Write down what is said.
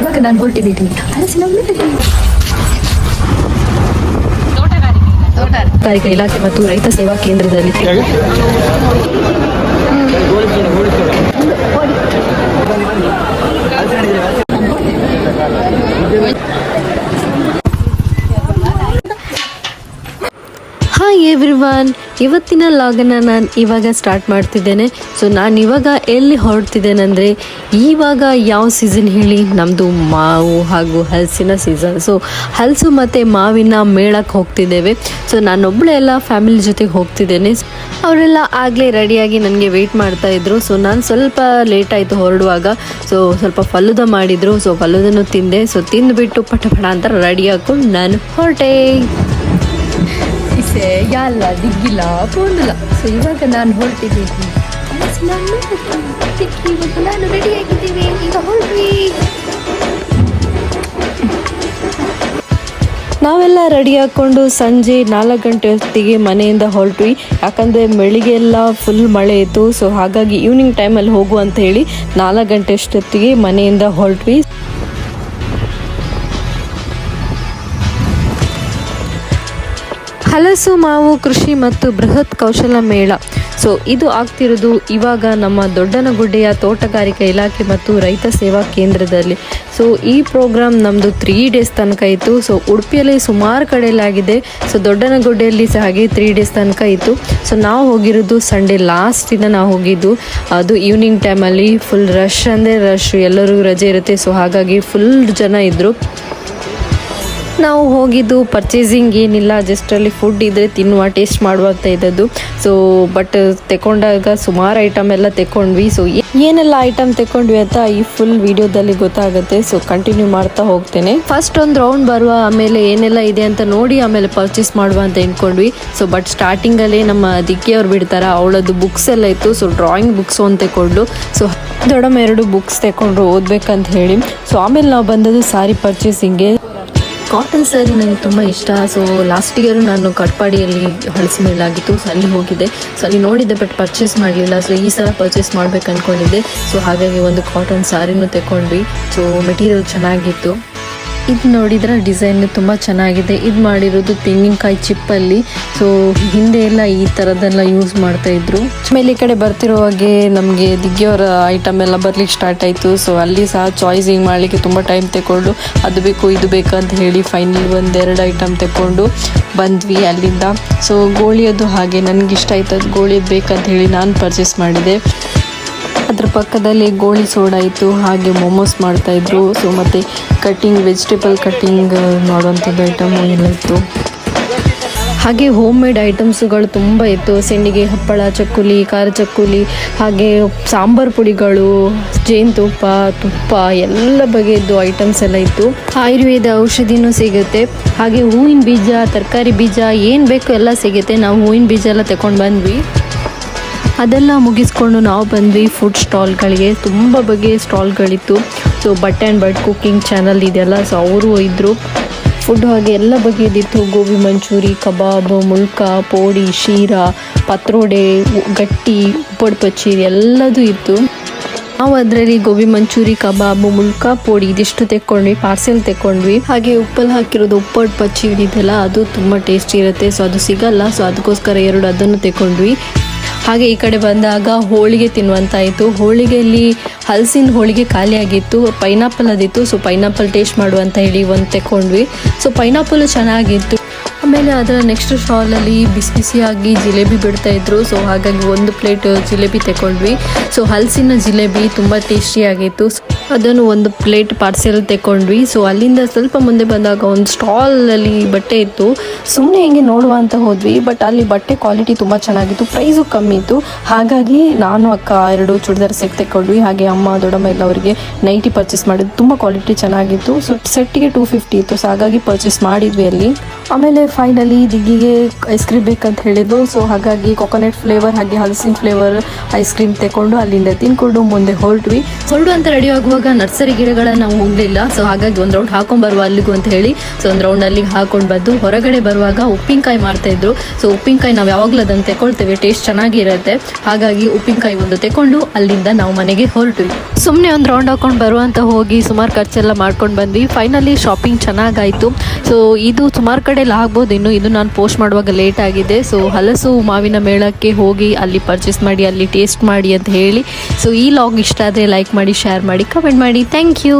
ಇವಾಗ ನಾನು ಹೊರಟಿದ್ದೀನಿ. ಹಲಸಿನ ತೋಟಗಾರಿಕೆ ಇಲಾಖೆ. ಮತ್ತು ರೈತ ಸೇವಾ ಕೇಂದ್ರದಲ್ಲಿ. ಹಾಯ್ ಎವ್ರಿವನ್ ಇವತ್ತಿನ ಲಾಗನ್ನ ನಾನು ಇವಾಗ ಸ್ಟಾರ್ಟ್ ಮಾಡ್ತಿದ್ದೇನೆ. ಸೊ ನಾನು ಇವಾಗ ಎಲ್ಲಿ ಹೊರಡ್ತಿದ್ದೇನೆಂದರೆ ಇವಾಗ ಯಾವ ಸೀಸನ್ ಹೇಳಿ? ನಮ್ಮದು ಮಾವು ಹಾಗೂ ಹಲಸಿನ ಸೀಸನ್ ಸೊ ಹಲಸು ಮತ್ತು ಮಾವಿನ ಮೇಳಕ್ಕೆ ಹೋಗ್ತಿದ್ದೇವೆ. ಸೊ ನಾನೊಬ್ಬಳೆ ಎಲ್ಲ ಫ್ಯಾಮಿಲಿ ಜೊತೆಗೆ ಹೋಗ್ತಿದ್ದೇನೆ. ಅವರೆಲ್ಲ ಆಗಲೇ ರೆಡಿಯಾಗಿ ನನಗೆ ವೆಯ್ಟ್ ಮಾಡ್ತಾ ಇದ್ರು. ಸೊ ನಾನು ಸ್ವಲ್ಪ ಲೇಟ್ ಆಯಿತು ಹೊರಡುವಾಗ. ಸೊ ಸ್ವಲ್ಪ ಫಲುದ ಮಾಡಿದರು. ಸೊ ಫಲುದನ್ನು ತಿಂದೆ. ಸೊ ತಿಂದುಬಿಟ್ಟು ಪಟ ಪಟ ಅಂತ ರೆಡಿ ಹಾಕೊಂಡು ನಾನು ಹೊರಟೆ. ಇಸೆ ಯಾಲ್ಲ ದಿಗ್ಗಿಲ್ಲ ಪೋಂದಿಲ್ಲ ಸೊ ಇವಾಗ ನಾನು ಹೊರಟಿದ್ದೀನಿ ಇವಾಗ ನಾನು ಈಗ ಹೊರಟ್ವಿ. ನಾವೆಲ್ಲ ರೆಡಿ ಹಾಕ್ಕೊಂಡು ಸಂಜೆ ನಾಲ್ಕು ಗಂಟೆ ಹೊತ್ತಿಗೆ ಮನೆಯಿಂದ ಹೊರಟ್ವಿ. ಯಾಕಂದರೆ ಬೆಳಿಗ್ಗೆಲ್ಲ ಫುಲ್ ಮಳೆ ಇತ್ತು. ಸೊ ಹಾಗಾಗಿ ಈವ್ನಿಂಗ್ ಟೈಮಲ್ಲಿ ಹೋಗು ಅಂತ ಹೇಳಿ ನಾಲ್ಕು ಗಂಟೆ ಅಷ್ಟೊತ್ತಿಗೆ ಮನೆಯಿಂದ ಹೊರಟ್ವಿ. ಹಲಸು, ಮಾವು, ಕೃಷಿ ಮತ್ತು ಬೃಹತ್ ಕೌಶಲ ಮೇಳ. ಸೊ, ಇದು ಆಗ್ತಿರೋದು ಇವಾಗ ನಮ್ಮ ದೊಡ್ಡನಗುಡ್ಡೆಯ ತೋಟಗಾರಿಕಾ ಇಲಾಖೆ ಮತ್ತು ರೈತ ಸೇವಾ ಕೇಂದ್ರದಲ್ಲಿ. ಸೊ, ಈ ಪ್ರೋಗ್ರಾಮ್ ನಮ್ಮದು ತ್ರೀ ಡೇಸ್ ತನಕ ಇತ್ತು. ಸೊ, ಉಡುಪಿಯಲ್ಲಿ ಸುಮಾರು ಕಡೆಯಲ್ಲಾಗಿದೆ ಸೊ, ದೊಡ್ಡನಗುಡ್ಡೆಯಲ್ಲಿ ಸಹ ಹಾಗೆ ತ್ರೀ ಡೇಸ್ ತನಕ ಇತ್ತು. ಸೊ, ನಾವು ಹೋಗಿರೋದು ಸಂಡೇ ಲಾಸ್ಟ್ ದಿನ ನಾವು ಹೋಗಿದ್ದು. ಅದು ಈವ್ನಿಂಗ್ ಟೈಮಲ್ಲಿ ಫುಲ್ ರಶ್ ಅಂದರೆ ರಶ್ ಎಲ್ಲರಿಗೂ ರಜೆ ಇರುತ್ತೆ. ಸೊ ಹಾಗಾಗಿ ಫುಲ್ ಜನ ಇದ್ದರು ನಾವು ಹೋಗಿದ್ದು ಪರ್ಚೇಸಿಂಗ್ ಏನಿಲ್ಲ ಜಸ್ಟ್ ಅಲ್ಲಿ ಫುಡ್ ಇದ್ರೆ ತಿನ್ನುವ ಟೇಸ್ಟ್ ಮಾಡುವ ಅಂತ ಇದ್ದದ್ದು. ಸೊ ಬಟ್ ತಕೊಂಡಾಗ ಸುಮಾರು ಐಟಮ್ ಎಲ್ಲ ತಕೊಂಡ್ವಿ. ಸೊ ಏನೆಲ್ಲ ಐಟಮ್ ತಕೊಂಡ್ವಿ ಅಂತ ಈ ಫುಲ್ ವಿಡಿಯೋದಲ್ಲಿ ಗೊತ್ತಾಗುತ್ತೆ. ಸೊ ಕಂಟಿನ್ಯೂ ಮಾಡ್ತಾ ಹೋಗ್ತೇನೆ. ಫಸ್ಟ್ ಒಂದು ರೌಂಡ್ ಬರುವ ಆಮೇಲೆ ಏನೆಲ್ಲ ಇದೆ ಅಂತ ನೋಡಿ ಆಮೇಲೆ ಪರ್ಚೇಸ್ ಮಾಡುವ ಅಂತ ಇನ್ಕೊಂಡ್ವಿ ಸೊ ಬಟ್ ಸ್ಟಾರ್ಟಿಂಗಲ್ಲೇ ನಮ್ಮ ದಿಕ್ಕಿ ಅವ್ರು ಬಿಡ್ತಾರ. ಅವಳದ್ದು ಬುಕ್ಸ್ ಎಲ್ಲ ಇತ್ತು. ಸೊ ಡ್ರಾಯಿಂಗ್ ಬುಕ್ಸ್ ಅಂತ ತೆಕೊಂಡು ಸೊ ದೊಡ್ಡಮ್ಮ ಎರಡು ಬುಕ್ಸ್ ತೆಕೊಂಡ್ರು ಓದ್ಬೇಕಂತ ಹೇಳಿ. ಸೊ ಆಮೇಲೆ ನಾವು ಬಂದದ್ದು ಸಾರಿ ಪರ್ಚೇಸಿಂಗ್ಗೆ ಕಾಟನ್ ಸ್ಯಾರಿ ನನಗೆ ತುಂಬ ಇಷ್ಟ. ಸೊ ಲಾಸ್ಟ್ ಇಯರ್ ನಾನು ಕಟ್ಪಾಡಿಯಲ್ಲಿ ಹಳಸಿ ಮೇಲಾಗಿತ್ತು. ಸೊ ಅಲ್ಲಿ ಹೋಗಿದ್ದೆ. ಸೊ ಅಲ್ಲಿ ನೋಡಿದ್ದೆ ಬಟ್ ಪರ್ಚೇಸ್ ಮಾಡಲಿಲ್ಲ. ಸೊ ಈ ಸಲ ಪರ್ಚೇಸ್ ಮಾಡ್ಬೇಕು ಅಂದ್ಕೊಂಡಿದ್ದೆ ಸೊ ಹಾಗಾಗಿ ಒಂದು ಕಾಟನ್ ಸ್ಯಾರಿನೂ ತೆಕೊಂಡ್ವಿ. ಸೊ ಮೆಟೀರಿಯಲ್ ಚೆನ್ನಾಗಿತ್ತು. ಇದು ನೋಡಿದ್ರೆ ಡಿಸೈನ್ ತುಂಬ ಚೆನ್ನಾಗಿದೆ. ಇದು ಮಾಡಿರೋದು ತೆಂಗಿನಕಾಯಿ ಚಿಪ್ಪಲ್ಲಿ. ಸೊ ಹಿಂದೆ ಎಲ್ಲ ಈ ಥರದ್ದೆಲ್ಲ ಯೂಸ್ ಮಾಡ್ತಾ ಇದ್ರು. ಆಮೇಲೆ ಈ ಕಡೆ ಬರ್ತಿರುವಾಗೆ ನಮಗೆ ದಿಗ್ಗಿಯವರ ಐಟಮ್ ಎಲ್ಲ ಬರ್ಲಿಕ್ಕೆ ಸ್ಟಾರ್ಟ್ ಆಯಿತು. ಸೊ ಅಲ್ಲಿ ಸಹ ಚಾಯ್ಸಿಂಗ್ ಮಾಡಲಿಕ್ಕೆ ತುಂಬ ಟೈಮ್ ತಗೊಂಡು ಅದು ಬೇಕು, ಇದು ಬೇಕು ಅಂತ ಹೇಳಿ ಫೈನಲ್ ಒಂದೆರಡು ಐಟಮ್ ತಗೊಂಡು ಬಂದ್ವಿ ಅಲ್ಲಿಂದ. ಸೊ ಗೋಳಿಯದು ಹಾಗೆ ನನಗೆ ಇಷ್ಟ ಆಯ್ತು ಅದು ಗೋಳಿಯದು ಬೇಕಂತ ಹೇಳಿ ನಾನು ಪರ್ಚೇಸ್ ಮಾಡಿದೆ. ಅದ್ರ ಪಕ್ಕದಲ್ಲಿ ಗೋಳಿ ಸೋಡಾ ಇತ್ತು, ಹಾಗೆ ಮೊಮೋಸ್ ಮಾಡ್ತಾ ಇದ್ರು. ಸೊ ಮತ್ತೆ ಕಟ್ಟಿಂಗ್ ವೆಜಿಟೇಬಲ್ ಕಟ್ಟಿಂಗ್ ಮಾಡುವಂಥದ್ದು ಐಟಮ್ ಎಲ್ಲ ಇತ್ತು. ಹಾಗೆ ಹೋಮ್ ಮೇಡ್ ಐಟಮ್ಸ್ಗಳು ತುಂಬ ಇತ್ತು. ಸೆಂಡಿಗೆ ಹಪ್ಪಳ, ಚಕ್ಕುಲಿ, ಖಾರ ಚಕ್ಕುಲಿ, ಹಾಗೆ ಸಾಂಬಾರು ಪುಡಿಗಳು, ಜೇನುತುಪ್ಪ, ತುಪ್ಪ, ಎಲ್ಲ ಬಗೆಯದ್ದು ಐಟಮ್ಸ್ ಎಲ್ಲ ಇತ್ತು. ಆಯುರ್ವೇದ ಔಷಧಿನೂ ಸಿಗುತ್ತೆ. ಹಾಗೆ ಹೂವಿನ ಬೀಜ, ತರಕಾರಿ ಬೀಜ, ಏನು ಬೇಕು ಎಲ್ಲ ಸಿಗುತ್ತೆ. ನಾವು ಹೂವಿನ ಬೀಜ ಎಲ್ಲ ತಗೊಂಡು ಬಂದ್ವಿ. ಅದೆಲ್ಲ ಮುಗಿಸ್ಕೊಂಡು ನಾವು ಬಂದ್ವಿ ಫುಡ್ ಸ್ಟಾಲ್ಗಳಿಗೆ ತುಂಬ ಬಗೆಯ ಸ್ಟಾಲ್ಗಳಿತ್ತು so but and but cooking channel ಇದೆಲ್ಲ ಸೊ ಅವರು ಇದ್ದರು ಫುಡ್ ಹಾಗೆ ಎಲ್ಲ ಬಗೆಯದಿತ್ತು ಗೋಬಿ ಮಂಚೂರಿ, ಕಬಾಬ್ ಮುಲ್ಕ ಪೋಡಿ, ಶೀರಾ, ಪತ್ರೋಡೆ, ಗಟ್ಟಿ, ಉಪ್ಪಡ್ ಪಚ್ಚೀರಿ ಎಲ್ಲದೂ ಇತ್ತು. ನಾವು ಅದರಲ್ಲಿ ಗೋಬಿ ಮಂಚೂರಿ, ಕಬಾಬ್ ಮುಲ್ಕ ಪೋಡಿ ಇದಿಷ್ಟು ತೆಕ್ಕೊಂಡ್ವಿ ಪಾರ್ಸೆಲ್ ತೆಕ್ಕೊಂಡ್ವಿ. ಹಾಗೆ ಉಪ್ಪಲ್ಲಿ ಹಾಕಿರೋದು ಉಪ್ಪಡ್ ಪಚ್ಚೀರಿ ಇದೆಲ್ಲ ಅದು ತುಂಬ ಟೇಸ್ಟಿ ಇರುತ್ತೆ. ಸೊ ಅದು ಸಿಗಲ್ಲ. ಸೊ ಅದಕ್ಕೋಸ್ಕರ ಎರಡು ಅದನ್ನು ತೆಕ್ಕೊಂಡ್ವಿ. ಹಾಗೆ ಈ ಕಡೆ ಬಂದಾಗ ಹೋಳಿಗೆ ತಿನ್ನುವಂತಾಯಿತು. ಹೋಳಿಗೆಯಲ್ಲಿ ಹಲಸಿನ ಹೋಳಿಗೆ ಖಾಲಿಯಾಗಿತ್ತು. ಪೈನಾಪಲ್ ಅದಿತ್ತು. ಸೊ ಪೈನಾಪಲ್ ಟೇಸ್ಟ್ ಮಾಡುವಂತ ಹೇಳಿ ಒಂದು ತೆಕ್ಕೊಂಡ್ವಿ. ಸೊ ಪೈನಾಪಲ್ ಚೆನ್ನಾಗಿತ್ತು. ಆಮೇಲೆ ಅದರ ನೆಕ್ಸ್ಟ್ ಸ್ಟಾಲಲ್ಲಿ ಬಿಸಿ ಬಿಸಿಯಾಗಿ ಜಿಲೇಬಿ ಬಿಡ್ತಾ ಇದ್ರು. ಸೊ ಹಾಗಾಗಿ ಒಂದು ಪ್ಲೇಟ್ ಜಿಲೇಬಿ ತಗೊಂಡ್ವಿ ಸೊ ಹಲಸಿನ ಜಿಲೇಬಿ ತುಂಬ ಟೇಸ್ಟಿಯಾಗಿತ್ತು ಅದನ್ನು ಒಂದು ಪ್ಲೇಟ್ ಪಾರ್ಸೆಲ್ ತೆಕೊಂಡ್ವಿ. ಸೊ ಅಲ್ಲಿಂದ ಸ್ವಲ್ಪ ಮುಂದೆ ಬಂದಾಗ ಒಂದು ಸ್ಟಾಲಲ್ಲಿ ಬಟ್ಟೆ ಇತ್ತು. ಸುಮ್ಮನೆ ಹೆಂಗೆ ನೋಡುವ ಅಂತ ಹೋದ್ವಿ. ಬಟ್ ಅಲ್ಲಿ ಬಟ್ಟೆ ಕ್ವಾಲಿಟಿ ತುಂಬ ಚೆನ್ನಾಗಿತ್ತು. ಪ್ರೈಸು ಕಮ್ಮಿ ಇತ್ತು. ಹಾಗಾಗಿ ನಾನು, ಅಕ್ಕ ಎರಡು ಚೂಡಿದಾರ್ ಸೆಟ್ ತೆಕ್ಕೊಂಡ್ವಿ. ಹಾಗೆ ಅಮ್ಮ, ದೊಡ್ಡಮ್ಮ ಎಲ್ಲ ಅವರಿಗೆ ನೈಟಿ ಪರ್ಚೇಸ್ ಮಾಡಿದ್ದು. ತುಂಬ ಕ್ವಾಲಿಟಿ ಚೆನ್ನಾಗಿತ್ತು. ಸೊ ಸೆಟ್ಟಿಗೆ ಟೂ ಫಿಫ್ಟಿ ಇತ್ತು. ಸೊ ಹಾಗಾಗಿ ಪರ್ಚೇಸ್ ಮಾಡಿದ್ವಿ ಅಲ್ಲಿ. ಆಮೇಲೆ ಫೈನಲಿ ದಿಗ್ಗಿಗೆ ಐಸ್ ಕ್ರೀಮ್ ಬೇಕಂತ ಹೇಳಿದ್ದು ಸೊ ಹಾಗಾಗಿ ಕೊಕೊನಟ್ ಫ್ಲೇವರ್ ಹಾಗೆ ಹಲಸಿನ ಫ್ಲೇವರ್ ಐಸ್ ಕ್ರೀಮ್ ತೆಕೊಂಡು ಅಲ್ಲಿಂದ ತಿನ್ಕೊಂಡು ಮುಂದೆ ಹೊರಟ್ವಿ. ಹೊರಡು ಅಂತ ರೆಡಿ ಆಗುವಾಗ ಇವಾಗ ನರ್ಸರಿ ಗಿಡಗಳನ್ನ ನಾವು ಹೋಗಲಿಲ್ಲ ಸೊ ಹಾಗಾಗಿ ಒಂದು ರೌಂಡ್ ಹಾಕೊಂಡ್ ಬರುವ ಅಲ್ಲಿಗೂ ಅಂತ ಹೇಳಿ ಸೊ ಒಂದು ರೌಂಡ್ ಅಲ್ಲಿಗೆ ಹಾಕೊಂಡು ಬಂದು ಹೊರಗಡೆ ಬರುವಾಗ ಉಪ್ಪಿನಕಾಯಿ ಮಾಡ್ತಾ ಇದ್ರು. ಸೊ ಉಪ್ಪಿನಕಾಯಿ ನಾವು ಯಾವಾಗಲೂ ಅದನ್ನು ತೆಕೊಳ್ತೇವೆ ಟೇಸ್ಟ್ ಚೆನ್ನಾಗಿರುತ್ತೆ. ಹಾಗಾಗಿ ಉಪ್ಪಿನಕಾಯಿ ಒಂದು ತೆಕೊಂಡು ಅಲ್ಲಿಂದ ನಾವು ಮನೆಗೆ ಹೊರಟು ಸುಮ್ಮನೆ ಒಂದು ರೌಂಡ್ ಹಾಕೊಂಡು ಬರುವಂತ ಹೋಗಿ ಸುಮಾರು ಖರ್ಚೆಲ್ಲ ಮಾಡ್ಕೊಂಡು ಬಂದ್ವಿ. Finally shopping ಚೆನ್ನಾಗಾಯಿತು. ಸೊ ಇದು ಸುಮಾರು ಕಡೆ ಆಗ್ಬೋದು. ಇನ್ನು ಇದು ನಾನು ಪೋಸ್ಟ್ ಮಾಡುವಾಗ ಲೇಟ್ ಆಗಿದೆ. ಸೊ ಹಲಸು ಮಾವಿನ ಮೇಳಕ್ಕೆ ಹೋಗಿ ಅಲ್ಲಿ ಪರ್ಚೇಸ್ ಮಾಡಿ, ಅಲ್ಲಿ ಟೇಸ್ಟ್ ಮಾಡಿ ಅಂತ ಹೇಳಿ. ಸೊ ಈ ಲಾಗ್ ಇಷ್ಟ ಆದರೆ ಲೈಕ್ ಮಾಡಿ ಶೇರ್ ಮಾಡಿ ಕಮೆಂಟ್ ಮಾಡಿ. Thank you